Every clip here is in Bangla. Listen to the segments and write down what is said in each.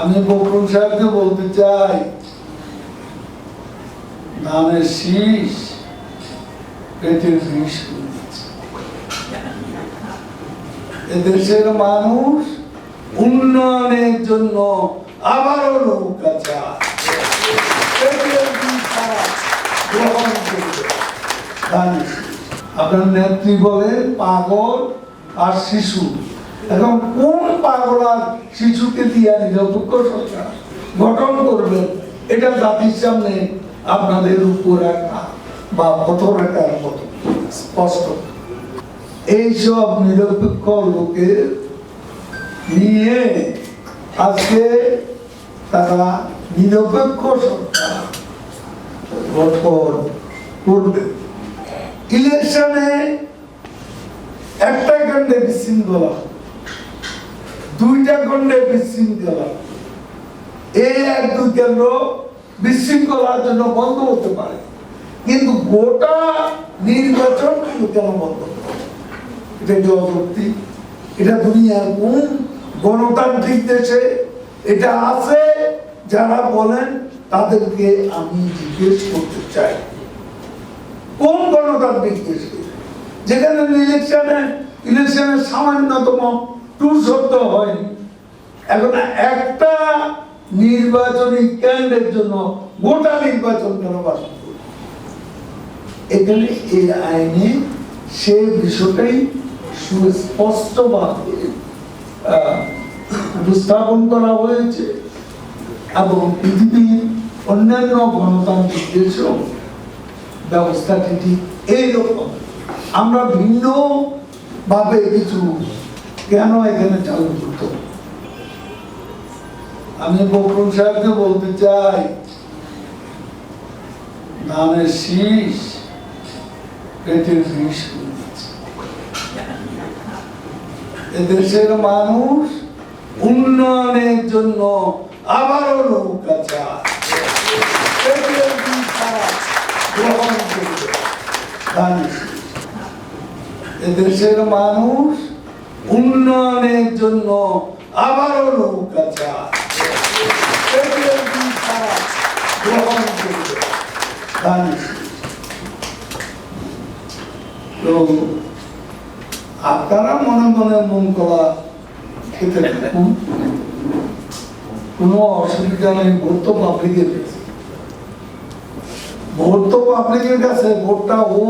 আমি বকরুল সাহেবকে বলতে চাই ধানের শীষ, পেটের বিষ এদেশের মানুষ উন্নয়নের জন্য আবারও নৌকা চায়। আপনার নেত্রী বলেন পাগল আর শিশু। এখন কোন পাগল আর শিশুকে দিয়ে নিরপেক্ষ সরকার গঠন করবে, এটা জাতির সামনে আপনাদের উপর রাখা বা কত রাখার মতো। স্পষ্ট। এইসব নিরপেক্ষ লোকের নিয়ে আজকে তারা নিরপেক্ষ সরকার গঠন করবে। ইলেকশনে একটা খণ্ডে বিশৃঙ্খলা দুইটা খণ্ডে বিশৃঙ্খলা। এই এক দুই কেন্দ্র বিশৃঙ্খলার জন্য বন্ধ হতে পারে। কিন্তু গোটা নির্বাচন কিন্তু কেন বন্ধ? এটা কি এটা দুনিয়ার কোন গণতান্ত্রিক দেশে এটা আছে? যারা বলেন, তাদেরকে আমি জিজ্ঞেস করতে চাই। কোন গণতান্ত্রিক দেশে? যেখানে ইলেকশনে ইলেকশনের সামান্যতম টু শব্দ হয়নি এখন একটা নির্বাচনী কেন্দ্রের জন্য গোটা নির্বাচন কেন করবে? এখানে এই আইনে সে বিষয়টাই সুস্পষ্টভাবে উপস্থাপন করা হয়েছে এবং পৃথিবীর অন্যান্য গণতান্ত্রিক দেশেও ব্যবস্থাটি ঠিক এইরকম আমরা ভিন্ন ভাবে কিছু কেন এখানে চালু করতে আমি বকরুল সাহেবকে বলতে চাই ধানের শীষ পেটের বিষ এদেশের মানুষ উন্নয়নের জন্য আবারও নৌকা চায়। এদেশের মানুষ উন্নয়নের জন্য আবারও নৌকা তো আপনারা মনে মনে মন করা খেতে থাকুন। কোনো অসুবিধা নেই, ভোট তো পাবলিকের কাছে। ভোট তো পাবলিকের কাছে, ভোটটা ও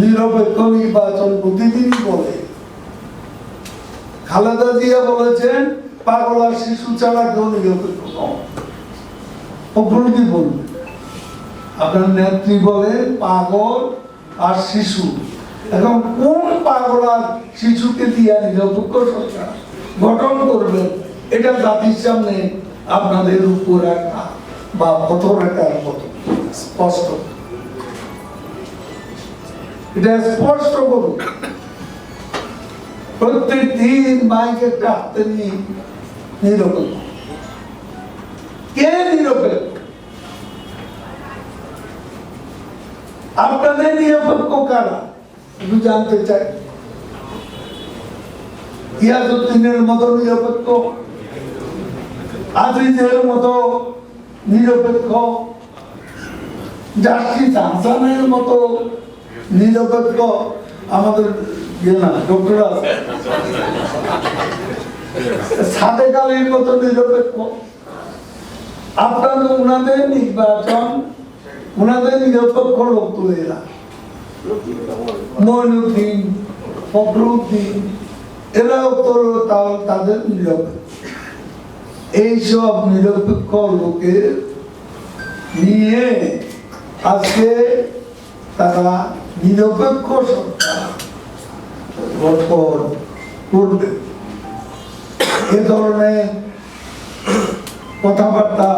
নিরপেক্ষ নির্বাচন প্রতিদিনই বলে। খালেদা জিয়া বলেছেন, পাগল আর শিশু ছাড়া কেউ নিরপেক্ষ বলবে আপনার নেত্রী বলে পাগল আর শিশু। এখন কোন পাগল আর শিশুকে দিয়ে নিরপেক্ষ সরকার গঠন করবে, এটা জাতির সামনে আপনাদের উপর রাখা বা কত মতো স্পষ্ট। এটা স্পষ্ট করুন প্রত্যেক দিন মাইকে ডাকতে নিয়ে নিরপেক্ষ। কে নিরপেক্ষ? আপনাদের নিরপেক্ষ কারা? একটু জানতে চাই। ইয়াজুদ্দিনের মতো নিরপেক্ষ? আজিজের মতো নিরপেক্ষ? জাস্টিস হাসানের মতো নিরপেক্ষ আমাদের ইয়ে না ডক্টর আছে। সাদেক আলীর মতো নিরপেক্ষ আপনাদের ওনাদের নির্বাচন ওনাদের নিরপেক্ষ লোক তুলে এরা। মইনুদ্দিন, ফখরুদ্দিন, এরাও তা- তাদের নিরপেক্ষ এইসব নিরপেক্ষ লোকের নিয়ে আজকে তারা নিরপেক্ষ সরকার করবে। এ ধরনের কথাবার্তা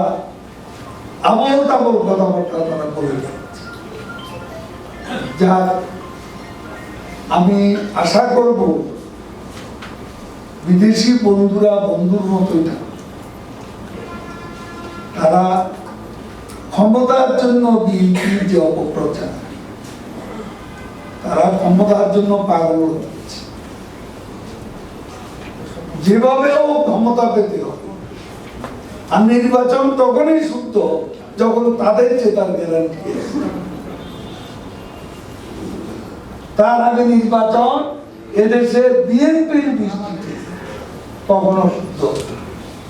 আমল তামল কথাবার্তা তারা বলে যা আমি আশা করব বিদেশি বন্ধুরা বন্ধুর মতোই থাকবে তারা ক্ষমতার জন্য বিএনপির যে অপপ্রচার তারা ক্ষমতার জন্য পাগল হচ্ছে। যেভাবেও ক্ষমতা পেতে হবে। আর নির্বাচন তখনই শুদ্ধ যখন তাদের জেতার গ্যারান্টি তার আগে নির্বাচন এদেশে বিএনপির দৃষ্টিতে কখনো শুদ্ধ।